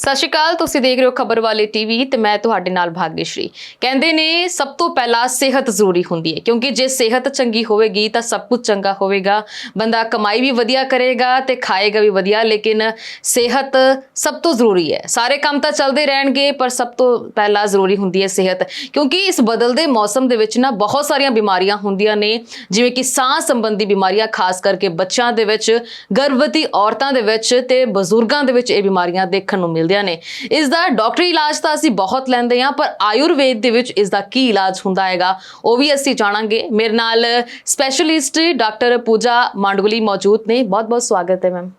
ਸਤਿ ਸ਼੍ਰੀ ਅਕਾਲ, ਤੁਸੀਂ ਦੇਖ ਰਹੇ ਹੋ ਖਬਰ ਵਾਲੇ ਟੀਵੀ ਤੇ ਮੈਂ ਤੁਹਾਡੇ ਨਾਲ ਭਾਗਯਸ਼੍ਰੀ। ਕਹਿੰਦੇ ਨੇ, ਸਭ ਤੋਂ ਪਹਿਲਾਂ ਸਿਹਤ ਜ਼ਰੂਰੀ ਹੁੰਦੀ ਹੈ, ਕਿਉਂਕਿ ਜੇ ਸਿਹਤ ਚੰਗੀ ਹੋਵੇਗੀ ਤਾਂ ਸਭ ਕੁਝ ਚੰਗਾ ਹੋਵੇਗਾ। ਬੰਦਾ ਕਮਾਈ ਵੀ ਵਧੀਆ ਕਰੇਗਾ ਤੇ ਖਾਏਗਾ ਵੀ ਵਧੀਆ, ਲੇਕਿਨ ਸਿਹਤ ਸਭ ਤੋਂ ਜ਼ਰੂਰੀ ਹੈ। ਸਾਰੇ ਕੰਮ ਤਾਂ ਚੱਲਦੇ ਰਹਿਣਗੇ, ਪਰ ਸਭ ਤੋਂ ਪਹਿਲਾਂ ਜ਼ਰੂਰੀ ਹੁੰਦੀ ਹੈ ਸਿਹਤ, ਕਿਉਂਕਿ ਇਸ ਬਦਲਦੇ ਮੌਸਮ ਦੇ ਵਿੱਚ ਨਾ ਬਹੁਤ ਸਾਰੀਆਂ ਬਿਮਾਰੀਆਂ ਹੁੰਦੀਆਂ ਨੇ, ਜਿਵੇਂ ਕਿ ਸਾਹ ਸੰਬੰਧੀ ਬਿਮਾਰੀਆਂ, ਖਾਸ ਕਰਕੇ ਬੱਚਿਆਂ ਦੇ ਵਿੱਚ, ਗਰਭਵਤੀ ਔਰਤਾਂ ਦੇ ਵਿੱਚ ਤੇ ਬਜ਼ੁਰਗਾਂ ਦੇ ਵਿੱਚ ਇਹ ਬਿਮਾਰੀਆਂ ਦੇਖਣ ਨੂੰ ਮਿਲਦੀਆਂ ਨੇ। ਇਸ ਦਾ ਡਾਕਟਰੀ ਇਲਾਜ ਤਾਂ ਅਸੀਂ ਬਹੁਤ ਲੈਂਦੇ ਹਾਂ, ਪਰ ਆਯੁਰਵੇਦ ਦੇ ਵਿੱਚ ਇਸ ਦਾ ਕੀ ਇਲਾਜ ਹੁੰਦਾ ਹੈਗਾ, ਉਹ ਵੀ ਅਸੀਂ ਜਾਣਾਂਗੇ। ਮੇਰੇ ਨਾਲ ਸਪੈਸ਼ਲਿਸਟ ਡਾਕਟਰ ਪੂਜਾ ਮਾਂਡਗੁਲੀ ਮੌਜੂਦ ਨੇ। ਬਹੁਤ ਬਹੁਤ ਸਵਾਗਤ ਹੈ ਮੈਮ।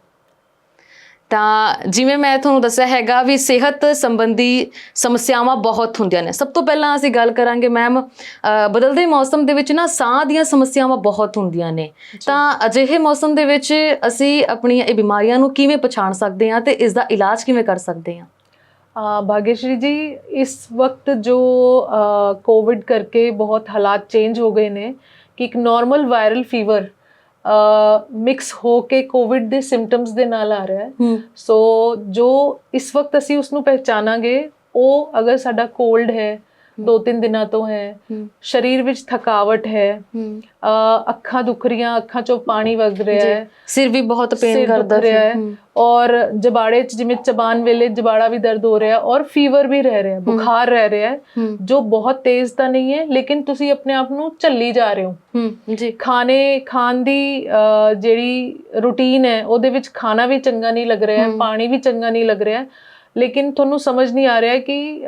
ਤਾਂ ਜਿਵੇਂ ਮੈਂ ਤੁਹਾਨੂੰ ਦੱਸਿਆ ਹੈਗਾ ਵੀ ਸਿਹਤ ਸੰਬੰਧੀ ਸਮੱਸਿਆਵਾਂ ਬਹੁਤ ਹੁੰਦੀਆਂ ਨੇ ਸਭ ਤੋਂ ਪਹਿਲਾਂ ਅਸੀਂ ਗੱਲ ਕਰਾਂਗੇ ਮੈਮ ਅ, ਬਦਲਦੇ ਮੌਸਮ ਦੇ ਵਿੱਚ ਨਾ ਸਾਹ ਦੀਆਂ ਸਮੱਸਿਆਵਾਂ ਬਹੁਤ ਹੁੰਦੀਆਂ ਨੇ ਤਾਂ ਅਜਿਹੇ ਮੌਸਮ ਦੇ ਵਿੱਚ ਅਸੀਂ ਆਪਣੀਆਂ ਇਹ ਬਿਮਾਰੀਆਂ ਨੂੰ ਕਿਵੇਂ ਪਛਾਣ ਸਕਦੇ ਹਾਂ ਤੇ ਇਸ ਦਾ ਇਲਾਜ ਕਿਵੇਂ ਕਰ ਸਕਦੇ ਹਾਂ आ, भाग्यश्री जी इस वक्त जो कोविड करके बहुत हालात चेंज हो गए ने ਕਿ ਇੱਕ ਨਾਰਮਲ ਵਾਇਰਲ ਫੀਵਰ ਮਿਕਸ ਹੋ ਕੇ ਕੋਵਿਡ ਦੇ ਸਿੰਪਟਮਸ ਦੇ ਨਾਲ ਆ ਰਿਹਾ ਹੈ। ਸੋ ਜੋ ਇਸ ਵਕਤ ਅਸੀਂ ਉਸ ਨੂੰ ਪਹਿਚਾਨਾਂਗੇ ਉਹ ਅਗਰ ਸਾਡਾ ਕੋਲਡ ਹੈ ਦੋ ਤਿੰਨ ਦਿਨਾਂ ਤੋਂ ਹੈ। ਸਰੀਰ ਵਿੱਚ ਥਕਾਵਟ ਹੈ। ਅੱਖਾਂ ਦੁਖ ਰਹੀਆਂ ਅੱਖਾਂ ਚੋਂ ਪਾਣੀ ਵਗ ਰਿਹਾ ਹੈ। ਸਿਰ ਵੀ ਬਹੁਤ ਪੇਨ ਕਰਦਾ ਰਿਹਾ ਹੈ। ਔਰ ਜਬਾੜੇ ਚ ਜਿਵੇਂ ਚਬਾਨ ਵੇਲੇ ਜਬਾੜਾ ਵੀ ਦਰਦ ਹੋ ਰਿਹਾ ਹੈ ਔਰ ਫੀਵਰ ਵੀ ਰਹਿ ਰਿਹਾ ਹੈ। ਬੁਖਾਰ ਰਹਿ ਰਿਹਾ ਜੋ ਬਹੁਤ ਤੇਜ਼ ਤਾਂ ਨਹੀਂ ਹੈ ਲੇਕਿਨ ਤੁਸੀਂ ਆਪਣੇ ਆਪ ਨੂੰ ਝੱਲੀ ਜਾ ਰਹੇ ਹੋ। ਜੀ। ਖਾਣੇ ਖਾਣ ਦੀ ਜਿਹੜੀ ਰੂਟੀਨ ਹੈ ਉਹਦੇ ਵਿੱਚ ਖਾਣਾ ਵੀ ਚੰਗਾ ਨਹੀਂ ਲੱਗ ਰਿਹਾ। ਪਾਣੀ ਵੀ ਚੰਗਾ ਨਹੀਂ ਲੱਗ ਰਿਹਾ ਹੈ। ਲੇਕਿਨ ਤੁਹਾਨੂੰ ਸਮਝ ਨਹੀਂ ਆ ਰਿਹਾ ਕਿ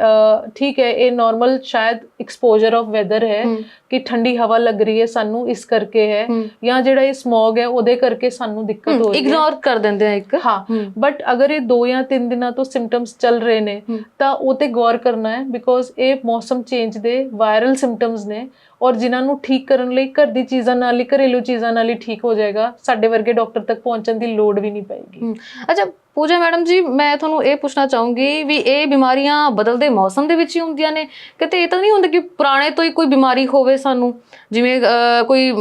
ਠੀਕ ਹੈ ਇਹ ਨਾਰਮਲ ਸ਼ਾਇਦ ਐਕਸਪੋਜ਼ਰ ਆਫ ਵੈਦਰ ਹੈ ਕਿ ਠੰਡੀ ਹਵਾ ਲੱਗ ਰਹੀ ਹੈ ਸਾਨੂੰ ਇਸ ਕਰਕੇ ਹੈ ਜਾਂ ਜਿਹੜਾ ਇਹ ਸਮੌਗ ਹੈ ਉਹਦੇ ਕਰਕੇ ਸਾਨੂੰ ਦਿੱਕਤ ਹੋ ਰਹੀ ਹੈ। ਇਗਨੋਰ ਕਰ ਦਿੰਦੇ ਆ ਇੱਕ। ਹਾਂ ਬਟ ਅਗਰ ਇਹ 2 ਜਾਂ 3 ਦਿਨਾਂ ਤੋਂ ਸਿੰਪਟਮਸ ਚੱਲ ਰਹੇ ਨੇ। ਤਾਂ ਉਹ ਤੇ ਗੌਰ ਕਰਨਾ ਹੈ ਬਿਕੋਜ਼ ਇਹ ਮੌਸਮ ਚੇਂਜ ਦੇ ਵਾਇਰਲ ਸਿੰਪਟਮਸ ਨੇ ਔਰ ਜਿਨ੍ਹਾਂ ਨੂੰ ਠੀਕ ਕਰਨ ਲਈ ਘਰ ਦੀ ਚੀਜ਼ਾਂ ਨਾਲ ਹੀ ਘਰੇਲੂ ਚੀਜ਼ਾਂ ਨਾਲ ਹੀ ਠੀਕ ਹੋ ਜਾਏਗਾ ਸਾਡੇ ਵਰਗੇ ਡਾਕਟਰ ਤੱਕ ਪਹੁੰਚਣ ਦੀ ਲੋੜ ਵੀ ਨਹੀਂ ਪਏਗੀ। ਅੱਛਾ ਪੂਜਾ ਮੈਡਮ ਜੀ ਮੈਂ ਤੁਹਾਨੂੰ ਇਹ ਪੁੱਛਣਾ ਚਾਹੂੰਗੀ ਵੀ ਇਹ ਬਿਮਾਰੀਆਂ ਬਦਲਦੇ ਮੌਸਮ ਦੇ ਵਿੱਚ ਹੀ ਹੁੰਦੀਆਂ ਨੇ? ਕਿਤੇ ਇਹ ਤਾਂ ਨਹੀਂ ਹੁੰਦਾ ਕਿ ਪੁਰਾਣੇ ਤੋਂ ਹੀ ਕੋਈ ਬਿਮਾਰੀ ਹੋਵੇ ਸਾਨੂੰ? ਜਿਵੇਂ ਕੋਈ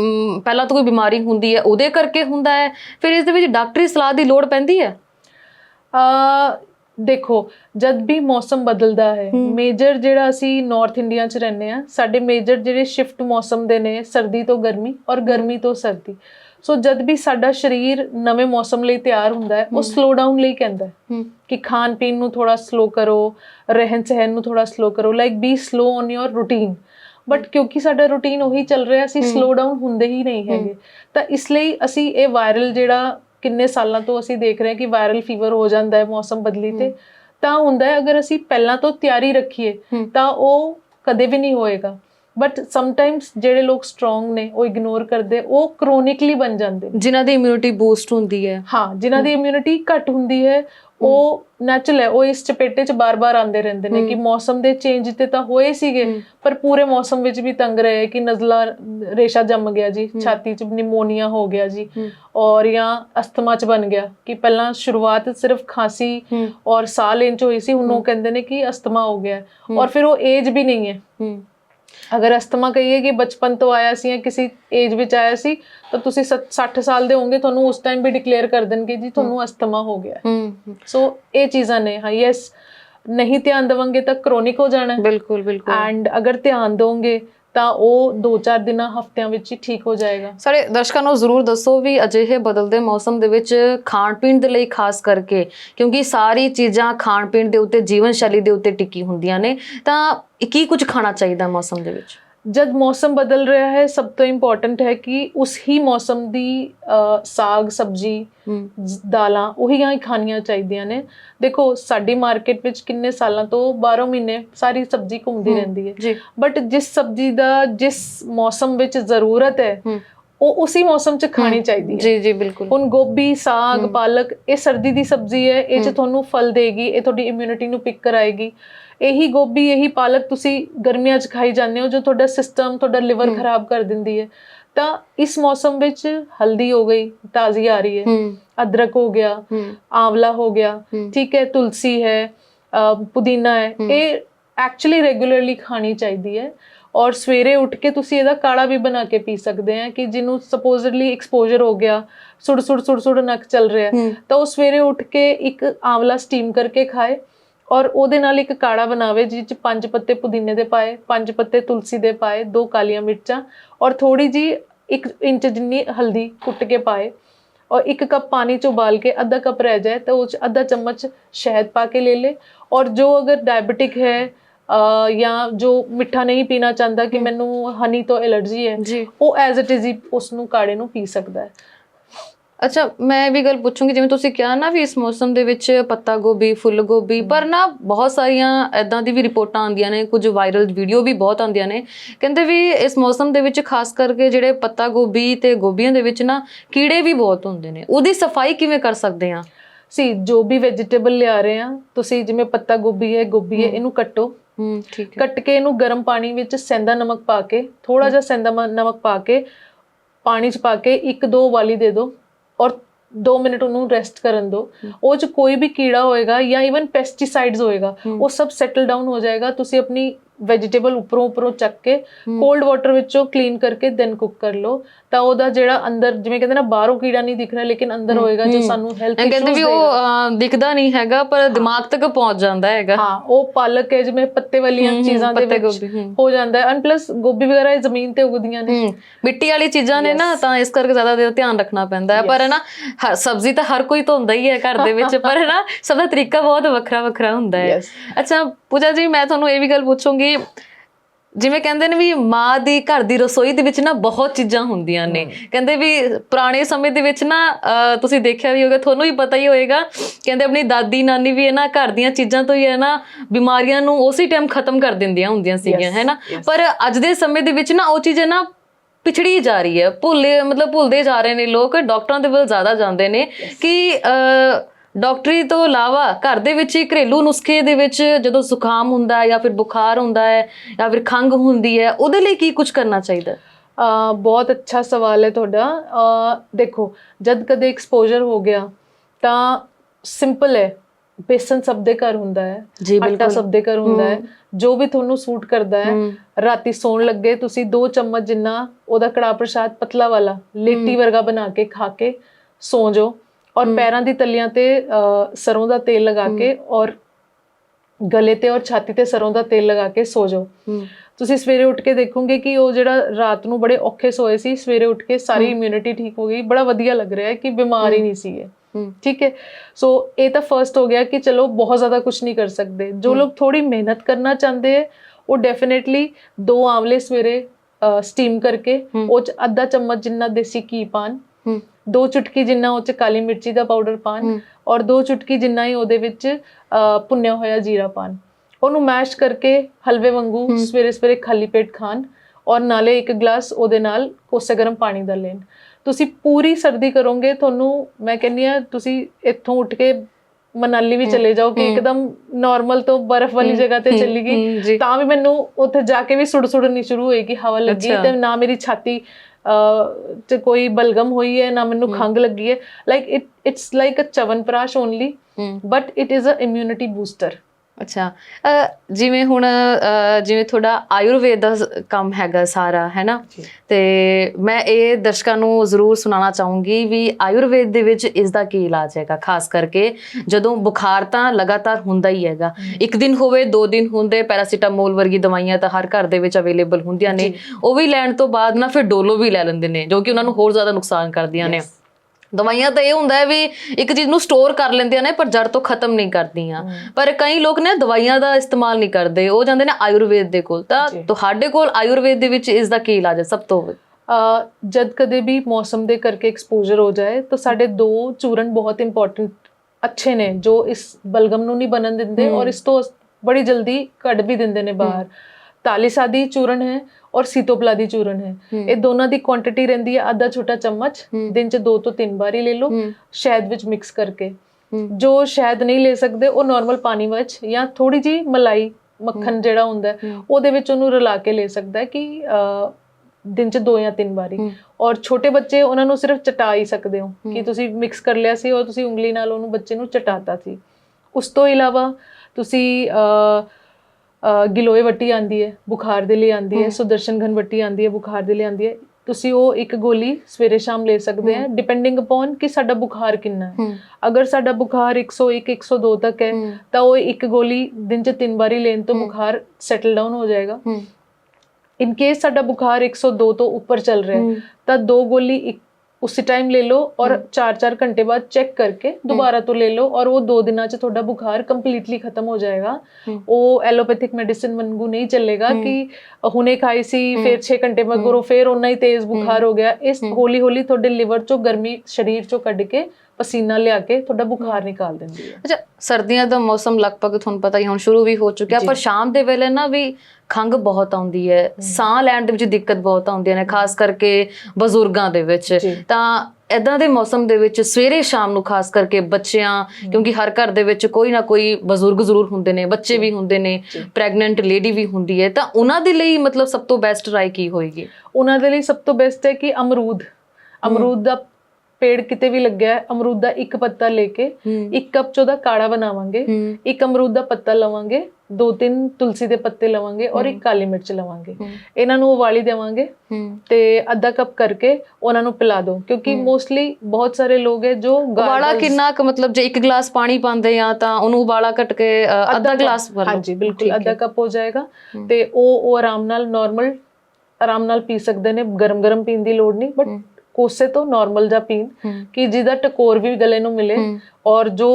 ਪਹਿਲਾਂ ਤੋਂ ਕੋਈ ਬਿਮਾਰੀ ਹੁੰਦੀ ਹੈ ਉਹਦੇ ਕਰਕੇ ਹੁੰਦਾ ਹੈ। ਫਿਰ ਇਸ ਦੇ ਵਿੱਚ ਡਾਕਟਰੀ ਸਲਾਹ ਦੀ ਲੋੜ ਪੈਂਦੀ ਹੈ? ਦੇਖੋ ਜਦ ਵੀ ਮੌਸਮ ਬਦਲਦਾ ਹੈ। ਮੇਜਰ ਜਿਹੜਾ ਅਸੀਂ ਨਾਰਥ ਇੰਡੀਆ 'ਚ ਰਹਿੰਦੇ ਆ ਸਾਡੇ ਮੇਜਰ ਜਿਹੜੇ ਸ਼ਿਫਟ ਮੌਸਮ ਦੇ ਨੇ ਸਰਦੀ ਤੋਂ ਗਰਮੀ ਔਰ ਗਰਮੀ ਤੋਂ ਸਰਦੀ। ਸੋ ਜਦ ਵੀ ਸਾਡਾ ਸਰੀਰ ਨਵੇਂ ਮੌਸਮ ਲਈ ਤਿਆਰ ਹੁੰਦਾ ਹੈ ਉਹ ਸਲੋ ਡਾਊਨ ਲਈ ਕਹਿੰਦਾ ਹੈ ਕਿ ਖਾਣ ਪੀਣ ਨੂੰ ਥੋੜਾ ਸਲੋ ਕਰੋ ਰਹਿਣ ਸਹਿਣ ਨੂੰ ਥੋੜਾ ਸਲੋ ਕਰੋ like be slow on your routine but ਕਿਉਂਕਿ ਸਾਡਾ ਰੂਟੀਨ ਉਹੀ ਚੱਲ ਰਿਹਾ ਅਸੀਂ ਸਲੋ ਡਾਊਨ ਹੁੰਦੇ ਹੀ ਨਹੀਂ ਹੈਗੇ। ਤਾਂ ਇਸ ਲਈ ਅਸੀਂ ਇਹ ਵਾਇਰਲ ਜਿਹੜਾ ਕਿੰਨੇ ਸਾਲਾਂ ਤੋਂ ਅਸੀਂ ਦੇਖ ਰਹੇ ਹਾਂ ਕਿ ਵਾਇਰਲ ਫੀਵਰ ਹੋ ਜਾਂਦਾ ਹੈ ਮੌਸਮ ਬਦਲੀ ਤੇ। ਤਾਂ ਹੁੰਦਾ ਹੈ ਅਗਰ ਅਸੀਂ ਪਹਿਲਾਂ ਤੋਂ ਤਿਆਰੀ ਰੱਖੀਏ। ਤਾਂ ਉਹ ਕਦੇ ਵੀ ਨਹੀਂ ਹੋਏਗਾ। ਬਟ ਸਮਟਾਈਮਸ ਜਿਹੜੇ ਲੋਕ ਸਟਰੋਂਗ ਨੇ ਉਹ ਇਗਨੋਰ ਕਰਦੇ ਉਹ ਕ੍ਰੋਨਿਕਲੀ ਬਣ ਜਾਂਦੇ ਨੇ। ਜਿਨ੍ਹਾਂ ਦੀ ਇਮਿਊਨਿਟੀ ਬੂਸਟ ਹੁੰਦੀ ਹੈ। ਹਾਂ ਜਿਨ੍ਹਾਂ ਦੀ ਇਮਿਊਨਿਟੀ ਘੱਟ ਹੁੰਦੀ ਹੈ ਉਹ ਨੈਚੁਰਲ ਹੈ ਉਹ ਇਸ ਚਪੇਟੇ 'ਚ ਬਾਰ-ਬਾਰ ਆਉਂਦੇ ਰਹਿੰਦੇ ਨੇ ਕਿ ਮੌਸਮ ਦੇ ਚੇਂਜ ਤੇ ਤਾਂ ਹੋਏ ਸੀਗੇ ਪਰ ਪੂਰੇ ਮੌਸਮ ਵਿੱਚ ਵੀ ਤੰਗ ਰਹੇ ਕਿ ਨਜ਼ਲਾ ਰੇਸ਼ਾ ਜੰਮ ਗਿਆ ਜੀ ਛਾਤੀ 'ਚ ਨਿਮੋਨੀਆ ਹੋ ਗਿਆ ਜੀ। ਔਰ ਜਾਂ ਅਸਥਮਾ 'ਚ ਬਣ ਗਿਆ ਕਿ ਪਹਿਲਾਂ ਸ਼ੁਰੂਆਤ ਸਿਰਫ ਖਾਂਸੀ। ਔਰ ਸਾਹ ਲੈਣ 'ਚ ਹੋਈ ਸੀ ਹੁਣ ਉਹ ਕਹਿੰਦੇ ਨੇ ਕਿ ਅਸਥਮਾ ਹੋ ਗਿਆ। ਔਰ ਫਿਰ ਉਹ ਏਜ ਵੀ ਨਹੀਂ ਹੈ। ਅਗਰ ਅਸਥਮਾ ਕਹੀਏ ਕਿ ਬਚਪਨ ਤੋਂ ਆਇਆ ਸੀ ਜਾਂ ਕਿਸੇ ਏਜ ਵਿੱਚ ਆਇਆ ਸੀ ਤਾਂ ਤੁਸੀਂ 60 ਸਾਲ ਦੇ ਹੋਵੋਗੇ ਤੁਹਾਨੂੰ ਉਸ ਟਾਈਮ ਵੀ ਡਿਕਲੇਅਰ ਕਰ ਦੇਣਗੇ ਜੀ ਤੁਹਾਨੂੰ ਅਸਥਮਾ ਹੋ ਗਿਆ ਸੋ ਇਹ ਚੀਜ਼ਾਂ ਨੇ ਹਾਂ ਯੈਸ ਨਹੀਂ ਧਿਆਨ ਦੇਵਾਂਗੇ ਤਾਂ ਕ੍ਰੋਨਿਕ ਹੋ ਜਾਣਾ ਬਿਲਕੁਲ ਬਿਲਕੁਲ। ਐਂਡ ਅਗਰ ਧਿਆਨ ਦੋਗੇ ਤਾਂ ਉਹ 2-4 ਦਿਨਾਂ ਹਫ਼ਤਿਆਂ ਵਿੱਚ ਹੀ ਠੀਕ ਹੋ ਜਾਏਗਾ। ਸਾਡੇ ਦਰਸ਼ਕਾਂ ਨੂੰ ਜ਼ਰੂਰ ਦੱਸੋ ਵੀ ਅਜਿਹੇ ਬਦਲਦੇ ਮੌਸਮ ਦੇ ਵਿੱਚ ਖਾਣ ਪੀਣ ਦੇ ਲਈ ਖਾਸ ਕਰਕੇ ਕਿਉਂਕਿ ਸਾਰੀ ਚੀਜ਼ਾਂ ਖਾਣ ਪੀਣ ਦੇ ਉੱਤੇ ਜੀਵਨ ਸ਼ੈਲੀ ਦੇ ਉੱਤੇ ਟਿੱਕੀ ਹੁੰਦੀਆਂ ਨੇ ਤਾਂ ਕੀ ਕੁਝ ਖਾਣਾ ਚਾਹੀਦਾ ਮੌਸਮ ਦੇ ਵਿੱਚ? ਜਦ ਮੌਸਮ ਬਦਲ ਰਿਹਾ ਹੈ ਸਭ ਤੋਂ ਇੰਪੋਰਟੈਂਟ ਹੈ ਕਿ ਉਸ ਹੀ ਮੌਸਮ ਦੀ ਸਾਗ ਸਬਜੀ ਦਾਲਾਂ ਉਹੀਆਂ ਹੀ ਖਾਣੀਆਂ ਚਾਹੀਦੀਆਂ ਨੇ। ਦੇਖੋ ਸਾਡੀ ਮਾਰਕੀਟ ਵਿੱਚ ਕਿੰਨੇ ਸਾਲਾਂ ਤੋਂ 12 ਮਹੀਨੇ ਸਾਰੀ ਸਬਜੀ ਘੁੰਮਦੀ ਰਹਿੰਦੀ ਹੈ। ਬਟ ਜਿਸ ਸਬਜੀ ਦਾ ਜਿਸ ਮੌਸਮ ਵਿੱਚ ਜ਼ਰੂਰਤ ਹੈ ਉਹ ਉਸੇ ਮੌਸਮ 'ਚ ਖਾਣੀ ਚਾਹੀਦੀ ਹੈ। ਜੀ ਜੀ ਬਿਲਕੁਲ। ਹੁਣ ਗੋਭੀ ਸਾਗ ਪਾਲਕ ਇਹ ਸਰਦੀ ਦੀ ਸਬਜ਼ੀ ਹੈ ਇਹ 'ਚ ਤੁਹਾਨੂੰ ਫਲ ਦੇਗੀ ਇਹ ਤੁਹਾਡੀ ਇਮਿਊਨਿਟੀ ਨੂੰ ਪਿਕ ਕਰਾਏਗੀ। ਇਹੀ ਗੋਭੀ ਇਹੀ ਪਾਲਕ ਤੁਸੀਂ ਗਰਮੀਆਂ 'ਚ ਖਾਈ ਜਾਂਦੇ ਹੋ ਜੋ ਤੁਹਾਡਾ ਸਿਸਟਮ ਤੁਹਾਡਾ ਲਿਵਰ ਖਰਾਬ ਕਰ ਦਿੰਦੀ ਹੈ। ਤਾਂ ਇਸ ਮੌਸਮ ਵਿੱਚ ਹਲਦੀ ਹੋ ਗਈ ਤਾਜ਼ੀ ਆ ਰਹੀ ਹੈ। ਅਦਰਕ ਹੋ ਗਿਆ ਆਂਵਲਾ ਹੋ ਗਿਆ। ਠੀਕ ਹੈ ਤੁਲਸੀ ਹੈ ਪੁਦੀਨਾ ਹੈ ਇਹ ਐਕਚੁਅਲੀ ਰੈਗੂਲਰਲੀ ਖਾਣੀ ਚਾਹੀਦੀ ਹੈ। ਔਰ ਸਵੇਰੇ ਉੱਠ ਕੇ ਤੁਸੀਂ ਇਹਦਾ ਕਾੜਾ ਵੀ ਬਣਾ ਕੇ ਪੀ ਸਕਦੇ ਆ ਕਿ ਜਿਹਨੂੰ ਸਪੋਜ਼ਡਲੀ ਐਕਸਪੋਜ਼ਰ ਹੋ ਗਿਆ ਸੁੜ ਸੁੜ ਸੁੜ ਸੁੜ ਨੱਕ ਚੱਲ ਰਿਹਾ। ਤਾਂ ਉਹ ਸਵੇਰੇ ਉੱਠ ਕੇ ਇੱਕ ਆਂਵਲਾ ਸਟੀਮ ਕਰਕੇ ਖਾਏ। ਔਰ ਉਹਦੇ ਨਾਲ ਇੱਕ ਕਾੜਾ ਬਣਾਵੇ ਜਿਸ ਚ ਪੰਜ ਪੱਤੇ ਪੁਦੀਨੇ ਦੇ ਪਾਏ ਪੰਜ ਪੱਤੇ ਤੁਲਸੀ ਦੇ ਪਾਏ ਦੋ ਕਾਲੀਆਂ ਮਿਰਚਾਂ ਔਰ ਥੋੜੀ ਜੀ 1 ਇੰਚ ਜਿੰਨੀ ਹਲਦੀ ਕੁੱਟ ਕੇ ਪਾਏ ਔਰ ਇੱਕ ਕੱਪ ਪਾਣੀ ਚ ਉਬਾਲ ਕੇ ਅੱਧਾ ਕੱਪ ਰਹਿ ਜਾਏ ਤਾਂ ਉਹ ਚ ਅੱਧਾ ਚਮਚ ਸ਼ਹਿਦ ਪਾ ਕੇ ਲੈ ਲੇ ਔਰ ਜੋ ਅਗਰ ਡਾਇਬੀਟਿਕ ਹੈ ਜਾਂ ਜੋ ਮਿੱਠਾ ਨਹੀਂ ਪੀਣਾ ਚਾਹੁੰਦਾ ਕਿ ਮੈਨੂੰ ਹਨੀ ਤੋਂ ਐਲਰਜੀ ਹੈ ਉਹ ਐਜ਼ ਇਟ ਇਜ਼ ਹੀ ਉਸ ਨੂੰ ਕਾੜੇ ਨੂੰ ਪੀ ਸਕਦਾ ਹੈ। ਅੱਛਾ ਮੈਂ ਵੀ ਗੱਲ ਪੁੱਛੂੰਗੀ ਜਿਵੇਂ ਤੁਸੀਂ ਕਿਹਾ ਨਾ ਵੀ ਇਸ ਮੌਸਮ ਦੇ ਵਿੱਚ ਪੱਤਾ ਗੋਭੀ ਫੁੱਲ ਗੋਭੀ ਪਰ ਨਾ ਬਹੁਤ ਸਾਰੀਆਂ ਐਦਾਂ ਦੀ ਵੀ ਰਿਪੋਰਟਾਂ ਆਉਂਦੀਆਂ ਨੇ ਕੁਝ ਵਾਇਰਲ ਵੀਡੀਓ ਵੀ ਬਹੁਤ ਆਉਂਦੀਆਂ ਨੇ। ਕਹਿੰਦੇ ਵੀ ਇਸ ਮੌਸਮ ਦੇ ਵਿੱਚ ਖਾਸ ਕਰਕੇ ਜਿਹੜੇ ਪੱਤਾ ਗੋਭੀ ਤੇ ਗੋਭੀਆਂ ਦੇ ਵਿੱਚ ਨਾ ਕੀੜੇ ਵੀ ਬਹੁਤ ਹੁੰਦੇ ਨੇ। ਉਹਦੀ ਸਫ਼ਾਈ ਕਿਵੇਂ ਕਰ ਸਕਦੇ ਆ ਸੀ ਜੋ ਵੀ ਵੈਜੀਟੇਬਲ ਲਿਆ ਰਹੇ ਆ ਤੁਸੀਂ ਜਿਵੇਂ ਪੱਤਾ ਗੋਭੀ ਹੈ ਗੋਭੀ ਹੈ ਇਹਨੂੰ ਕੱਟੋ। ਹੂੰ ਠੀਕ ਹੈ। ਕੱਟ ਕੇ ਇਹਨੂੰ ਗਰਮ ਪਾਣੀ ਵਿੱਚ ਸੈਂਦਾ ਨਮਕ ਪਾ ਕੇ ਥੋੜਾ ਜਿਹਾ ਸੈਂਦਾ ਨਮਕ ਪਾ ਕੇ ਪਾਣੀ 'ਚ ਪਾ ਕੇ ਇੱਕ ਦੋ ਵਾਲੀ ਦੇ ਦਿਓ। ਔਰ 2 ਮਿੰਟ ਉਹਨੂੰ ਰੈਸਟ ਕਰਨ ਦਿਓ ਉਹ 'ਚ ਕੋਈ ਵੀ ਕੀੜਾ ਹੋਏਗਾ ਜਾਂ ਇਵਨ ਪੈਸਟੀਸਾਈਡਸ ਹੋਏਗਾ ਉਹ ਸਭ ਸੈਟਲ ਡਾਊਨ ਹੋ ਜਾਏਗਾ। ਤੁਸੀਂ ਆਪਣੀ ਵੈਜੀਟੇਬਲ ਉੱਪਰੋਂ ਉੱਪਰੋਂ ਚੱਕ ਕੇ ਕੋਲਡ ਵਾਟਰ ਵਿੱਚੋਂ ਕਲੀਨ ਕਰਕੇ ਦੈਨ ਕੁੱਕ ਕਰ ਲਓ। ਤਾਂ ਉਹਦਾ ਜਿਹੜਾ ਅੰਦਰ ਜਿਵੇਂ ਕਹਿੰਦੇ ਨਾ ਬਾਹਰੋਂ ਕੀੜਾ ਨਹੀਂ ਦਿਖ ਰਿਹਾ ਲੇਕਿਨ ਅੰਦਰ ਹੋਏਗਾ ਜੋ ਸਾਨੂੰ ਹੈਲਥ ਇਹ ਕਹਿੰਦੇ ਵੀ ਉਹ ਦਿਖਦਾ ਨਹੀਂ ਹੈਗਾ ਪਰ ਦਿਮਾਗ ਤੱਕ ਪਹੁੰਚ ਜਾਂਦਾ ਹੈਗਾ। ਹਾਂ ਉਹ ਪਾਲਕ ਹੈ ਜਿਵੇਂ ਪੱਤੇ ਵਾਲੀਆਂ ਚੀਜ਼ਾਂ ਦੇ ਵਿੱਚ ਹੂੰ। ਜਾਂਦਾ ਹੈ। ਐਂਡ ਪਲੱਸ ਗੋਭੀ ਵਗੈਰਾ ਇਹ ਜ਼ਮੀਨ ਤੇ ਉਗਦੀਆਂ ਨੇ। ਮਿੱਟੀ ਵਾਲੀ ਚੀਜ਼ਾਂ ਨੇ ਨਾ ਤਾਂ ਇਸ ਕਰਕੇ ਜ਼ਿਆਦਾ ਦੇ ਧਿਆਨ ਰੱਖਣਾ ਪੈਂਦਾ ਹੈ। ਪਰ ਹੈ ਨਾ ਸਬਜ਼ੀ ਤਾਂ ਹਰ ਕੋਈ ਧੋਂਦਾ ਹੀ ਹੈ ਘਰ ਦੇ ਵਿੱਚ ਪਰ ਹੈ ਨਾ ਸਭ ਦਾ ਤਰੀਕਾ ਬਹੁਤ ਵੱਖਰਾ ਵੱਖਰਾ ਹੁੰਦਾ ਹੈ. ਅੱਛਾ ਪੂਜਾ ਜੀ ਮੈਂ ਤੁਹਾਨੂੰ ਇਹ ਵੀ ਗੱਲ ਪੁੱਛੂੰਗੀ ਜਿਵੇਂ ਕਹਿੰਦੇ ਨੇ ਵੀ ਮਾਂ ਦੀ ਘਰ ਦੀ ਰਸੋਈ ਦੇ ਵਿੱਚ ਨਾ ਬਹੁਤ ਚੀਜ਼ਾਂ ਹੁੰਦੀਆਂ ਨੇ। ਕਹਿੰਦੇ ਵੀ ਪੁਰਾਣੇ ਸਮੇਂ ਦੇ ਵਿੱਚ ਨਾ ਤੁਸੀਂ ਦੇਖਿਆ ਵੀ ਹੋਵੇਗਾ ਤੁਹਾਨੂੰ ਵੀ ਪਤਾ ਹੀ ਹੋਏਗਾ ਕਹਿੰਦੇ ਆਪਣੀ ਦਾਦੀ ਨਾਨੀ ਵੀ ਇਹ ਨਾ ਘਰ ਦੀਆਂ ਚੀਜ਼ਾਂ ਤੋਂ ਹੀ ਹੈ ਨਾ ਬਿਮਾਰੀਆਂ ਨੂੰ ਉਸੇ ਟਾਈਮ ਖਤਮ ਕਰ ਦਿੰਦੀਆਂ ਹੁੰਦੀਆਂ ਸੀਗੀਆਂ ਹੈ ਨਾ? ਪਰ ਅੱਜ ਦੇ ਸਮੇਂ ਦੇ ਵਿੱਚ ਨਾ ਉਹ ਚੀਜ਼ ਨਾ ਪਿਛੜੀ ਜਾ ਰਹੀ ਹੈ। ਭੁੱਲੇ ਮਤਲਬ ਭੁੱਲਦੇ ਜਾ ਰਹੇ ਨੇ ਲੋਕ ਡਾਕਟਰਾਂ ਦੇ ਵੱਲ ਜ਼ਿਆਦਾ ਜਾਂਦੇ ਨੇ ਕਿ ਡਾਕਟਰੀ ਤੋਂ ਇਲਾਵਾ ਘਰ ਦੇ ਵਿੱਚ ਹੀ ਘਰੇਲੂ ਨੁਸਖੇ ਦੇ ਵਿੱਚ ਜਦੋਂ ਜ਼ੁਕਾਮ ਹੁੰਦਾ ਹੈ ਜਾਂ ਫਿਰ ਬੁਖਾਰ ਹੁੰਦਾ ਹੈ ਜਾਂ ਫਿਰ ਖੰਗ ਹੁੰਦੀ ਹੈ ਉਹਦੇ ਲਈ ਕੀ ਕੁਝ ਕਰਨਾ ਚਾਹੀਦਾ? ਬਹੁਤ ਅੱਛਾ ਸਵਾਲ ਹੈ ਤੁਹਾਡਾ। ਦੇਖੋ ਜਦ ਕਦੇ ਐਕਸਪੋਜ਼ਰ ਹੋ ਗਿਆ ਤਾਂ ਸਿੰਪਲ ਹੈ। ਬੇਸਨ ਸਭ ਦੇ ਘਰ ਹੁੰਦਾ ਹੈ ਜੀ, ਆਟਾ ਸਭ ਦੇ ਘਰ ਹੁੰਦਾ ਹੈ। ਜੋ ਵੀ ਤੁਹਾਨੂੰ ਸੂਟ ਕਰਦਾ ਹੈ ਰਾਤੀ ਸੌਣ ਲੱਗੇ ਤੁਸੀਂ 2 ਚਮਚ ਜਿੰਨਾ ਉਹਦਾ ਕੜਾ ਪ੍ਰਸ਼ਾਦ ਪਤਲਾ ਵਾਲਾ ਲੇਟੀ ਵਰਗਾ ਬਣਾ ਕੇ ਖਾ ਕੇ ਸੌ ਜਾਓ। ਔਰ ਪੈਰਾਂ ਦੀ ਤਲੀਆਂ ਤੇ ਸਰੋਂ ਦਾ ਤੇਲ ਲਗਾ ਕੇ ਔਰ ਗਲੇ ਤੇ ਔਰ ਛਾਤੀ ਤੇ ਸਰੋਂ ਦਾ ਤੇਲ ਲਗਾ ਕੇ ਸੌ ਜਾਓ। ਤੁਸੀਂ ਸਵੇਰੇ ਉੱਠ ਕੇ ਦੇਖੋਗੇ ਕਿ ਉਹ ਜਿਹੜਾ ਰਾਤ ਨੂੰ ਬੜੇ ਔਖੇ ਸੋਏ ਸੀ ਸਵੇਰੇ ਉੱਠ ਕੇ ਸਾਰੀ ਇਮਿਊਨਿਟੀ ਠੀਕ ਹੋ ਗਈ। ਬੜਾ ਵਧੀਆ ਲੱਗ ਰਿਹਾ ਹੈ ਕਿ ਬਿਮਾਰ ਹੀ ਨਹੀਂ ਸੀਗੇ ਹੂੰ। ਠੀਕ ਹੈ? ਸੋ ਇਹ ਤਾਂ ਫਰਸਟ ਹੋ ਗਿਆ ਕਿ ਚਲੋ ਬਹੁਤ ਜ਼ਿਆਦਾ ਕੁਝ ਨਹੀਂ ਕਰ ਸਕਦੇ। ਜੋ ਲੋਕ ਥੋੜੀ ਮਿਹਨਤ ਕਰਨਾ ਚਾਹੁੰਦੇ ਹੈ ਉਹ ਡੈਫੀਨਿਟਲੀ ਦੋ ਆਂਵਲੇ ਸਵੇਰੇ ਸਟੀਮ ਕਰਕੇ ਉਹ ਚ ਅੱਧਾ ਚਮਚ ਜਿੰਨਾ ਦੇਸੀ ਘੀ ਪਾਣ ਦੋ ਚੁਟਕੀ ਜਿੰਨਾ ਉਹ ਚ ਕਾਲੀ ਮਿਰਚੀ ਦਾ ਪਾਊਡਰ ਪਾਣ ਔਰ ਦੋ ਚੁਟਕੀ ਜਿੰਨਾ ਹੀ ਉਹਦੇ ਵਿੱਚ ਭੁੰਨਿਆ ਹੋਇਆ ਜੀਰਾ ਪਾਣ ਉਹਨੂੰ ਮੈਸ਼ ਕਰਕੇ ਹਲਵੇ ਵਾਂਗੂ ਸਵੇਰੇ ਸਵੇਰੇ ਖਾਲੀ ਪੇਟ ਖਾਣ ਔਰ ਨਾਲੇ ਇੱਕ ਗਲਾਸ ਉਹਦੇ ਨਾਲ ਕੋਸੇ ਗਰਮ ਪਾਣੀ ਦਾ ਲੈਣ। ਤੁਸੀਂ ਪੂਰੀ ਸਰਦੀ ਕਰੋਗੇ ਤੁਹਾਨੂੰ ਮੈਂ ਕਹਿੰਨੀ ਆ ਤੁਸੀਂ ਇੱਥੋਂ ਉੱਠ ਕੇ ਮਨਾਲੀ ਵੀ ਚਲੇ ਜਾਓ ਕਿ ਇੱਕਦਮ ਨਾਰਮਲ ਤੋਂ ਬਰਫ਼ ਵਾਲੀ ਜਗ੍ਹਾ ਤੇ ਚਲੀ ਗਈ। ਤਾਂ ਵੀ ਮੈਨੂੰ ਉੱਥੇ ਜਾ ਕੇ ਵੀ ਸੁੜ ਸੁੜਨੀ ਸ਼ੁਰੂ ਹੋਏਗੀ ਹਵਾ ਲੱਗੀ। ਤੇ ਨਾ ਮੇਰੀ ਛਾਤੀ ਤੇ ਕੋਈ ਬਲਗਮ ਹੋਈ ਹੈ ਨਾ ਮੈਨੂੰ ਖੰਗ ਲੱਗੀ ਹੈ। Like it it's like a chyawanprash only but it is a immunity booster ਅੱਛਾ ਜਿਵੇਂ ਹੁਣ ਜਿਵੇਂ ਤੁਹਾਡਾ ਆਯੁਰਵੇਦ ਦਾ ਕੰਮ ਹੈਗਾ ਸਾਰਾ ਹੈ ਨਾ ਤੇ ਮੈਂ ਇਹ ਦਰਸ਼ਕਾਂ ਨੂੰ ਜ਼ਰੂਰ ਸੁਣਾਉਣਾ ਚਾਹੂੰਗੀ ਵੀ ਆਯੁਰਵੇਦ ਦੇ ਵਿੱਚ ਇਸ ਦਾ ਕੀ ਇਲਾਜ ਹੈਗਾ? ਖਾਸ ਕਰਕੇ ਜਦੋਂ ਬੁਖਾਰ ਤਾਂ ਲਗਾਤਾਰ ਹੁੰਦਾ ਹੀ ਹੈਗਾ। ਇੱਕ ਦਿਨ ਹੋਵੇ ਦੋ ਦਿਨ ਹੁੰਦੇ ਪੈਰਾਸੀਟਾਮੋਲ ਵਰਗੀ ਦਵਾਈਆਂ ਤਾਂ ਹਰ ਘਰ ਦੇ ਵਿੱਚ ਅਵੇਲੇਬਲ ਹੁੰਦੀਆਂ ਨੇ। ਉਹ ਵੀ ਲੈਣ ਤੋਂ ਬਾਅਦ ਨਾ ਫਿਰ ਡੋਲੋ ਵੀ ਲੈ ਲੈਂਦੇ ਨੇ ਜੋ ਕਿ ਉਹਨਾਂ ਨੂੰ ਹੋਰ ਜ਼ਿਆਦਾ ਨੁਕਸਾਨ ਕਰਦੀਆਂ ਨੇ। ਦਵਾਈਆਂ ਤਾਂ ਇਹ ਹੁੰਦਾ ਹੈ ਵੀ ਇੱਕ ਚੀਜ਼ ਨੂੰ ਸਟੋਰ ਕਰ ਲੈਂਦੀਆਂ ਨੇ ਪਰ ਜੜ ਤੋਂ ਖਤਮ ਨਹੀਂ ਕਰਦੀਆਂ। ਪਰ ਕਈ ਲੋਕ ਨੇ ਦਵਾਈਆਂ ਦਾ ਇਸਤੇਮਾਲ ਨਹੀਂ ਕਰਦੇ। ਉਹ ਜਾਂਦੇ ਨੇ ਆਯੁਰਵੇਦ ਦੇ ਕੋਲ। ਤਾਂ ਤੁਹਾਡੇ ਕੋਲ ਆਯੁਰਵੇਦ ਦੇ ਵਿੱਚ ਇਸ ਦਾ ਕੀ ਇਲਾਜ ਹੈ ਸਭ ਤੋਂ ਜਦ ਕਦੇ ਵੀ ਮੌਸਮ ਦੇ ਕਰਕੇ ਐਕਸਪੋਜ਼ਰ ਹੋ ਜਾਏ ਤਾਂ ਸਾਡੇ ਦੋ ਚੂਰਨ ਬਹੁਤ ਇੰਪੋਰਟੈਂਟ ਅੱਛੇ ਨੇ ਜੋ ਇਸ ਬਲਗਮ ਨੂੰ ਨਹੀਂ ਬਣਨ ਦਿੰਦੇ ਔਰ ਇਸ ਤੋਂ ਬੜੀ ਜਲਦੀ ਕੱਢ ਵੀ ਦਿੰਦੇ ਨੇ ਬਾਹਰ। ਤਾਲੀਸਾਦੀ ਚੂਰਨ ਹੈ ਔਰ ਸੀਤੋਪਲਾਦੀ ਚੂਰਨ ਹੈ। ਇਹ ਦੋਨਾਂ ਦੀ ਕੁਆਂਟੀਟੀ ਰਹਿੰਦੀ ਹੈ ਅੱਧਾ ਛੋਟਾ ਚਮਚ ਦਿਨ ਚ ਦੋ ਤੋਂ ਤਿੰਨ ਵਾਰੀ ਲੈ ਲਓ ਸ਼ਹਿਦ ਵਿੱਚ ਮਿਕਸ ਕਰਕੇ। ਜੋ ਸ਼ਹਿਦ ਨਹੀਂ ਲੈ ਸਕਦੇ ਉਹ ਨਾਰਮਲ ਪਾਣੀ ਵਿੱਚ ਜਾਂ ਥੋੜੀ ਜੀ ਮਲਾਈ ਮੱਖਣ ਜਿਹੜਾ ਹੁੰਦਾ ਉਹਦੇ ਵਿੱਚ ਉਹਨੂੰ ਰਲਾ ਕੇ ਲੈ ਸਕਦਾ ਕਿ ਦਿਨ ਚ ਦੋ ਜਾਂ ਤਿੰਨ ਵਾਰੀ। ਔਰ ਛੋਟੇ ਬੱਚੇ ਉਹਨਾਂ ਨੂੰ ਸਿਰਫ ਚਟਾ ਹੀ ਸਕਦੇ ਹੋ ਕਿ ਤੁਸੀਂ ਮਿਕਸ ਕਰ ਲਿਆ ਸੀ ਔਰ ਤੁਸੀਂ ਉਂਗਲੀ ਨਾਲ ਉਹਨੂੰ ਬੱਚੇ ਨੂੰ ਚਟਾਤਾ ਸੀ। ਉਸ ਤੋਂ ਇਲਾਵਾ ਤੁਸੀਂ ਅ, ਗਿਲੋਏ ਵੱਟੀ ਆਂਦੀ ਹੈ ਬੁਖਾਰ ਦੇ ਲਈ ਆਂਦੀ ਹੈ ਸੁਦਰਸ਼ਨ ਘਨ ਵੱਟੀ ਆਂਦੀ ਹੈ ਬੁਖਾਰ ਦੇ ਲਈ ਆਂਦੀ ਹੈ। ਤੁਸੀਂ ਉਹ ਇੱਕ ਗੋਲੀ ਸਵੇਰੇ ਸ਼ਾਮ ਲੈ ਸਕਦੇ ਆ ਡਿਪੈਂਡਿੰਗ ਅਪਨ ਕਿ ਸਾਡਾ ਬੁਖਾਰ ਕਿੰਨਾ ਹੈ। ਅਗਰ ਸਾਡਾ ਬੁਖਾਰ 101 102 ਤੱਕ ਹੈ ਤਾਂ ਉਹ ਇੱਕ ਗੋਲੀ ਦਿਨ 'ਚ ਤਿੰਨ ਵਾਰੀ ਲੈਣ ਤੋਂ ਬੁਖਾਰ ਸੈਟਲ ਡਾਊਨ ਹੋ ਜਾਏਗਾ। ਇਨ ਕੇਸ ਸਾਡਾ ਬੁਖਾਰ 102 ਤੋਂ ਉੱਪਰ ਚੱਲ ਰਿਹਾ ਹੂੰ। ਤਾਂ ਦੋ ਗੋਲੀ ਇੱਕ ਉਸੇ ਟਾਈਮ ਲੈ ਲਓ ਔਰ 4-4 ਘੰਟੇ ਬਾਅਦ ਚੈੱਕ ਕਰਕੇ ਦੁਬਾਰਾ ਤੋਂ ਲੈ ਲਓ ਔਰ ਉਹ ਦੋ ਦਿਨਾਂ 'ਚ ਤੁਹਾਡਾ ਬੁਖਾਰ ਕੰਪਲੀਟਲੀ ਖਤਮ ਹੋ ਜਾਏਗਾ। ਉਹ ਐਲੋਪੈਥਿਕ ਮੈਡੀਸਿਨ ਵਾਂਗੂ ਨਹੀਂ ਚੱਲੇਗਾ ਕਿ ਹੁਣੇ ਖਾਈ ਸੀ ਫਿਰ 6 ਘੰਟੇ ਮਗਰੋਂ ਫਿਰ ਉਨਾ ਹੀ ਤੇਜ਼ ਬੁਖਾਰ ਹੋ ਗਿਆ। ਇਸ ਹੌਲੀ ਹੌਲੀ ਤੁਹਾਡੇ ਲਿਵਰ 'ਚੋਂ ਗਰਮੀ ਸਰੀਰ 'ਚੋਂ ਕੱਢ ਕੇ ਪਸੀਨਾ ਲਿਆ ਕੇ ਤੁਹਾਡਾ ਬੁਖਾਰ ਨਿਕਾਲ ਦਿੰਦੀ ਹੈ। ਅੱਛਾ ਸਰਦੀਆਂ ਦਾ ਮੌਸਮ ਲਗਭਗ ਤੁਹਾਨੂੰ ਪਤਾ ਹੀ ਹੁਣ ਸ਼ੁਰੂ ਵੀ ਹੋ ਚੁੱਕਿਆ ਪਰ ਸ਼ਾਮ ਦੇ ਵੇਲੇ ਨਾ ਵੀ ਖੰਗ ਬਹੁਤ ਆਉਂਦੀ ਹੈ ਸਾਹ ਲੈਣ ਦੇ ਵਿੱਚ ਦਿੱਕਤ ਬਹੁਤ ਆਉਂਦੀਆਂ ਨੇ ਖਾਸ ਕਰਕੇ ਬਜ਼ੁਰਗਾਂ ਦੇ ਵਿੱਚ। ਤਾਂ ਇਦਾਂ ਦੇ ਮੌਸਮ ਦੇ ਵਿੱਚ ਸਵੇਰੇ ਸ਼ਾਮ ਨੂੰ ਖਾਸ ਕਰਕੇ ਬੱਚਿਆਂ ਕਿਉਂਕਿ ਹਰ ਘਰ ਦੇ ਵਿੱਚ ਕੋਈ ਨਾ ਕੋਈ ਬਜ਼ੁਰਗ ਜ਼ਰੂਰ ਹੁੰਦੇ ਨੇ ਬੱਚੇ ਵੀ ਹੁੰਦੇ ਨੇ ਪ੍ਰੈਗਨੈਂਟ ਲੇਡੀ ਵੀ ਹੁੰਦੀ ਹੈ। ਤਾਂ ਉਹਨਾਂ ਦੇ ਲਈ ਮਤਲਬ ਸਭ ਤੋਂ ਬੈਸਟ ਰਾਏ ਕੀ ਹੋਏਗੀ? ਉਹਨਾਂ ਦੇ ਲਈ ਸਭ ਤੋਂ ਬੈਸਟ ਹੈ ਕਿ ਅਮਰੂਦ ਅਮਰੂਦ ਦਾ ਪੇੜ ਕਿਤੇ ਵੀ ਲੱਗਿਆ ਹੈ ਅਮਰੂਦ ਦਾ ਇੱਕ ਪੱਤਾ ਲੈ ਕੇ ਇੱਕ ਕੱਪ ਚ ਉਹਦਾ ਕਾੜਾ ਬਣਾਵਾਂਗੇ ਇੱਕ ਅਮਰੂਦ ਦਾ ਪੱਤਾ ਲਵਾਂਗੇ ਦੋ ਤਿੰਨ ਤੁਲਸੀ ਦੇ ਪੱਤੇ ਲਵਾਂਗੇ ਔਰ ਇੱਕ ਕਾਲੀ ਮਿਰਚ ਲਵਾਂਗੇ। ਇਹਨਾਂ ਨੂੰ ਉਬਾਲੀ ਦੇਵਾਂਗੇ ਤੇ ਅੱਧਾ ਕੱਪ ਕਰਕੇ ਉਹਨਾਂ ਨੂੰ ਪਿਲਾ ਦਿਓ ਕਿਉਂਕਿ ਮੋਸਟਲੀ ਬਹੁਤ ਸਾਰੇ ਲੋਕ ਹੈ ਜੋ ਉਬਾਲਾ ਕਿੰਨਾ ਕੁ ਮਤਲਬ ਜੇ ਇੱਕ ਗਲਾਸ ਪਾਣੀ ਪਾਉਂਦੇ ਆ ਤਾਂ ਉਹਨੂੰ ਉਬਾਲਾ ਘਟ ਕੇ ਅੱਧਾ ਗਲਾਸ ਭਰ ਲਓ। ਹਾਂਜੀ ਬਿਲਕੁਲ ਅੱਧਾ ਕੱਪ ਹੋ ਜਾਏਗਾ ਤੇ ਉਹ ਉਹ ਆਰਾਮ ਨਾਲ ਨਾਰਮਲ ਆਰਾਮ ਨਾਲ ਪੀ ਸਕਦੇ ਨੇ ਗਰਮ ਗਰਮ ਪੀਣ ਦੀ ਲੋੜ ਨਹੀਂ ਬਟ ਕੋਸੇ ਤੋਂ ਨਾਰਮਲ ਜਾਂ ਪੀਣ। ਕਿ ਜਿਹਦਾ ਟਕੋਰ ਵੀ ਗਲੇ ਨੂੰ ਮਿਲੇ ਔਰ ਜੋ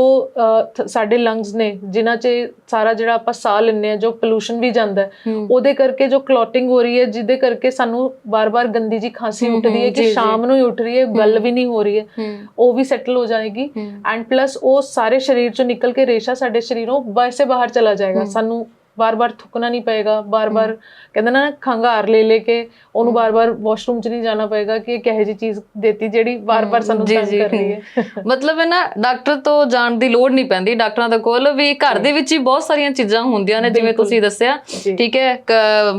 ਸਾਡੇ ਲੰਗਸ ਨੇ ਜਿਨ੍ਹਾਂ 'ਚ ਸਾਰਾ ਜਿਹੜਾ ਆਪਾਂ ਸਾਹ ਲੈਂਦੇ ਆ ਜੋ ਪੋਲੂਸ਼ਨ ਵੀ ਜਾਂਦਾ। ਉਹਦੇ ਕਰਕੇ ਜੋ ਕਲੌਟਿੰਗ ਹੋ ਰਹੀ ਹੈ ਜਿਹਦੇ ਕਰਕੇ ਸਾਨੂੰ ਬਾਰ-ਬਾਰ ਗੰਦੀ ਜੀ ਖਾਂਸੀ ਉੱਠਦੀ ਹੈ ਕਿ ਸ਼ਾਮ ਨੂੰ ਹੀ ਉੱਠ ਰਹੀ ਹੈ ਗੱਲ ਵੀ ਨਹੀਂ ਹੋ ਰਹੀ ਹੈ ਉਹ ਵੀ ਸੈਟਲ ਹੋ ਜਾਏਗੀ। ਐਂਡ ਪਲੱਸ ਉਹ ਸਾਰੇ ਸਰੀਰ ਚੋਂ ਨਿਕਲ ਕੇ ਰੇਸ਼ਾ ਸਾਡੇ ਸਰੀਰੋਂ ਵੈਸੇ ਬਾਹਰ ਚਲਾ ਜਾਏਗਾ ਸਾਨੂੰ ਬਾਰ-ਬਾਰ ਥੁੱਕਣਾ ਨਹੀਂ ਪਏਗਾ ਬਾਰ-ਬਾਰ ਕਹਿੰਦੇ ਨਾ ਖੰਗਾਰ ਲੈ ਲੈ ਕੇ ਉਹਨੂੰ ਬਾਰ-ਬਾਰ ਵਾਸ਼ਰੂਮ 'ਚ ਨਹੀਂ ਜਾਣਾ ਪਏਗਾ ਕਿ ਇਹ ਕਿਹੋ ਜਿਹੀ ਚੀਜ਼ ਦੇਤੀ ਜਿਹੜੀ ਬਾਰ-ਬਾਰ ਸਾਨੂੰ ਜੀ, ਤੰਗ ਜੀ। ਕਰ ਰਹੀ ਹੈ। ਮਤਲਬ ਹੈ ਨਾ ਡਾਕਟਰ ਤੋਂ ਜਾਣ ਦੀ ਲੋੜ ਨਹੀਂ ਪੈਂਦੀ। ਡਾਕਟਰਾਂ ਦੇ ਕੋਲ ਵੀ ਘਰ ਦੇ ਵਿੱਚ ਹੀ ਬਹੁਤ ਸਾਰੀਆਂ ਚੀਜ਼ਾਂ ਹੁੰਦੀਆਂ ਨੇ ਜਿਵੇਂ ਤੁਸੀਂ ਦੱਸਿਆ ਜੀ। ਠੀਕ ਹੈ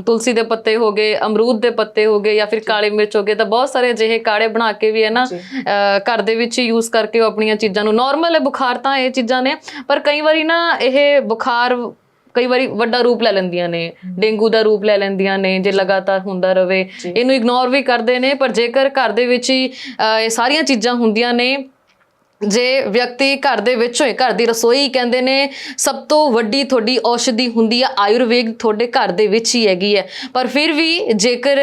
ਤੁਲਸੀ ਦੇ ਪੱਤੇ ਹੋ ਗਏ ਅਮਰੂਦ ਦੇ ਪੱਤੇ ਹੋ ਗਏ ਜਾਂ ਫਿਰ ਕਾਲੀ ਮਿਰਚ ਹੋ ਗਏ ਤਾਂ ਬਹੁਤ ਸਾਰੇ ਅਜਿਹੇ ਕਾੜੇ ਬਣਾ ਕੇ ਵੀ ਹੈ ਨਾ ਘਰ ਦੇ ਵਿੱਚ ਹੀ ਯੂਜ਼ ਕਰਕੇ ਉਹ ਆਪਣੀਆਂ ਚੀਜ਼ਾਂ ਨੂੰ ਨਾਰਮਲ ਹੈ ਬੁਖਾਰ ਤਾਂ ਇਹ ਚੀਜ਼ਾਂ ਨੇ ਪਰ ਕਈ ਵਾਰੀ ਨਾ ਇਹ ਬੁਖਾਰ ਕਈ ਵਾਰੀ ਵੱਡਾ ਰੂਪ ਲੈ ਲੈਂਦੀਆਂ ਨੇ ਡੇਂਗੂ ਦਾ ਰੂਪ ਲੈ ਲੈਂਦੀਆਂ ਨੇ ਜੇ ਲਗਾਤਾਰ ਹੁੰਦਾ ਰਵੇ ਇਹਨੂੰ ਇਗਨੋਰ ਵੀ ਕਰਦੇ ਨੇ ਪਰ ਜੇਕਰ ਘਰ ਦੇ ਵਿੱਚ ਹੀ ਇਹ ਸਾਰੀਆਂ ਚੀਜ਼ਾਂ ਹੁੰਦੀਆਂ ਨੇ ਜੇ ਵਿਅਕਤੀ ਘਰ ਦੇ ਵਿੱਚੋਂ ਹੀ ਘਰ ਦੀ ਰਸੋਈ ਕਹਿੰਦੇ ਨੇ ਸਭ ਤੋਂ ਵੱਡੀ ਤੁਹਾਡੀ ਔਸ਼ਧੀ ਹੁੰਦੀ ਆ ਆਯੁਰਵੇਦ ਤੁਹਾਡੇ ਘਰ ਦੇ ਵਿੱਚ ਹੀ ਹੈਗੀ ਹੈ। ਪਰ ਫਿਰ ਵੀ ਜੇਕਰ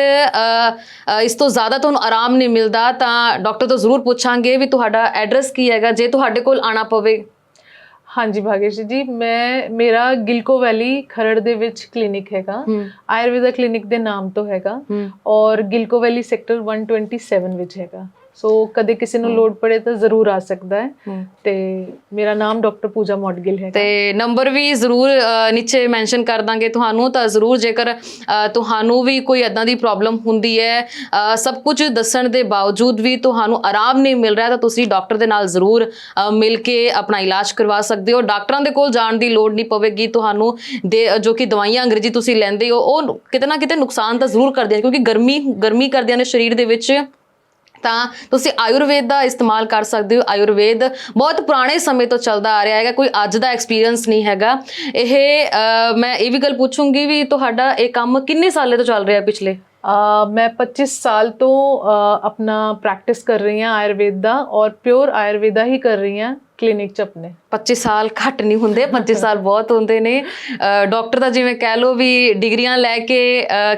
ਇਸ ਤੋਂ ਜ਼ਿਆਦਾ ਤੁਹਾਨੂੰ ਆਰਾਮ ਨਹੀਂ ਮਿਲਦਾ ਤਾਂ ਡਾਕਟਰ ਤੋਂ ਜ਼ਰੂਰ ਪੁੱਛਾਂਗੇ ਵੀ ਤੁਹਾਡਾ ਐਡਰੈਸ ਕੀ ਹੈਗਾ ਜੇ ਤੁਹਾਡੇ ਕੋਲ ਆਣਾ ਪਵੇ। ਹਾਂਜੀ ਭਾਗੇਸ਼ ਜੀ ਮੈਂ ਮੇਰਾ ਗਿਲਕੋ ਵੈਲੀ ਖਰੜ ਦੇ ਵਿੱਚ ਕਲੀਨਿਕ ਹੈਗਾ। ਆਯੁਰਵੇਦਾ ਕਲੀਨਿਕ ਦੇ ਨਾਮ ਤੋਂ ਹੈਗਾ ਔਰ ਗਿਲਕੋ ਵੈਲੀ ਸੈਕਟਰ 127 ਵਿੱਚ ਹੈਗਾ। ਸੋ ਕਦੇ ਕਿਸੇ ਨੂੰ ਲੋੜ ਪੜੇ ਤਾਂ ਜ਼ਰੂਰ ਆ ਸਕਦਾ ਹੈ ਤੇ ਮੇਰਾ ਨਾਮ ਡਾਕਟਰ ਪੂਜਾ ਮੋਡਗਿਲ ਹੈ ਤੇ ਨੰਬਰ ਵੀ ਜ਼ਰੂਰ ਨੀਚੇ ਮੈਂਸ਼ਨ ਕਰ ਦਾਂਗੇ ਤੁਹਾਨੂੰ ਤਾਂ ਜ਼ਰੂਰ ਜੇਕਰ ਤੁਹਾਨੂੰ ਵੀ ਕੋਈ ਇਦਾਂ ਦੀ ਪ੍ਰੋਬਲਮ ਹੁੰਦੀ ਹੈ ਸਭ ਕੁਝ ਦੱਸਣ ਦੇ ਬਾਵਜੂਦ ਵੀ ਤੁਹਾਨੂੰ ਆਰਾਮ ਨਹੀਂ ਮਿਲ ਰਿਹਾ ਤਾਂ ਤੁਸੀਂ ਡਾਕਟਰ ਦੇ ਨਾਲ ਜ਼ਰੂਰ ਮਿਲ ਕੇ ਆਪਣਾ ਇਲਾਜ ਕਰਵਾ ਸਕਦੇ ਹੋ ਡਾਕਟਰਾਂ ਦੇ ਕੋਲ ਜਾਣ ਦੀ ਲੋੜ ਨਹੀਂ ਪਵੇਗੀ ਤੁਹਾਨੂੰ ਜੋ ਕਿ ਦਵਾਈਆਂ ਅੰਗਰੇਜ਼ੀ ਤੁਸੀਂ ਲੈਂਦੇ ਹੋ ਉਹ ਕਿਤੇ ਨਾ ਕਿਤੇ ਨੁਕਸਾਨ ਤਾਂ ਜ਼ਰੂਰ ਕਰਦੀਆਂ ਕਿਉਂਕਿ ਗਰਮੀ ਗਰਮੀ ਕਰਦੀਆਂ ਨੇ ਸਰੀਰ ਦੇ ਵਿੱਚ ਤਾਂ ਤੁਸੀਂ ਆਯੁਰਵੇਦ ਦਾ ਇਸਤੇਮਾਲ ਕਰ ਸਕਦੇ ਹੋ। ਆਯੁਰਵੇਦ ਬਹੁਤ ਪੁਰਾਣੇ ਸਮੇਂ ਤੋਂ ਚੱਲਦਾ ਆ ਰਿਹਾ ਹੈਗਾ, ਕੋਈ ਅੱਜ ਦਾ ਐਕਸਪੀਰੀਅੰਸ ਨਹੀਂ ਹੈਗਾ। ਇਹ ਮੈਂ ਇਹ ਵੀ ਗੱਲ ਪੁੱਛੂੰਗੀ ਵੀ ਤੁਹਾਡਾ ਇਹ ਕੰਮ ਕਿੰਨੇ ਸਾਲੇ ਤੋਂ ਚੱਲ ਰਿਹਾ ਪਿਛਲੇ? ਮੈਂ 25 ਸਾਲ ਤੋਂ ਆਪਣਾ ਪ੍ਰੈਕਟਿਸ ਕਰ ਰਹੀ ਹਾਂ ਆਯੁਰਵੇਦ ਦਾ ਔਰ ਪਿਓਰ ਆਯੁਰਵੇਦਾ ਹੀ ਕਰ ਰਹੀ ਹਾਂ। ਕਲੀਨਿਕ ਚ ਆਪਣੇ। 25 ਸਾਲ ਘੱਟ ਨਹੀਂ ਹੁੰਦੇ 25 ਸਾਲ ਬਹੁਤ ਹੁੰਦੇ ਨੇ। ਡਾਕਟਰ ਦਾ ਜਿਵੇਂ ਕਹਿ ਲਓ ਵੀ ਡਿਗਰੀਆਂ ਲੈ ਕੇ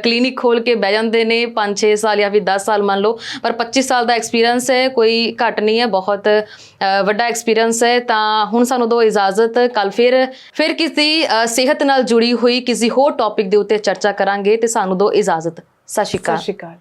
ਕਲੀਨਿਕ ਖੋਲ ਕੇ ਬਹਿ ਜਾਂਦੇ ਨੇ 5-6 ਸਾਲ ਜਾਂ ਫਿਰ 10 ਸਾਲ ਮੰਨ ਲਓ। ਪਰ 25 ਸਾਲ ਦਾ ਐਕਸਪੀਰੀਅੰਸ ਹੈ ਕੋਈ ਘੱਟ ਨਹੀਂ ਹੈ ਬਹੁਤ ਵੱਡਾ ਐਕਸਪੀਰੀਅੰਸ ਹੈ। ਤਾਂ ਹੁਣ ਸਾਨੂੰ ਦੋ ਇਜਾਜ਼ਤ ਕੱਲ ਫਿਰ ਫਿਰ ਕਿਸੇ ਸਿਹਤ ਨਾਲ ਜੁੜੀ ਹੋਈ ਕਿਸੇ ਹੋਰ ਟੌਪਿਕ ਦੇ ਉੱਤੇ ਚਰਚਾ ਕਰਾਂਗੇ ਤੇ ਸਾਨੂੰ ਦੋ ਇਜਾਜ਼ਤ। ਸਤਿ ਸ਼੍ਰੀ ਅਕਾਲ।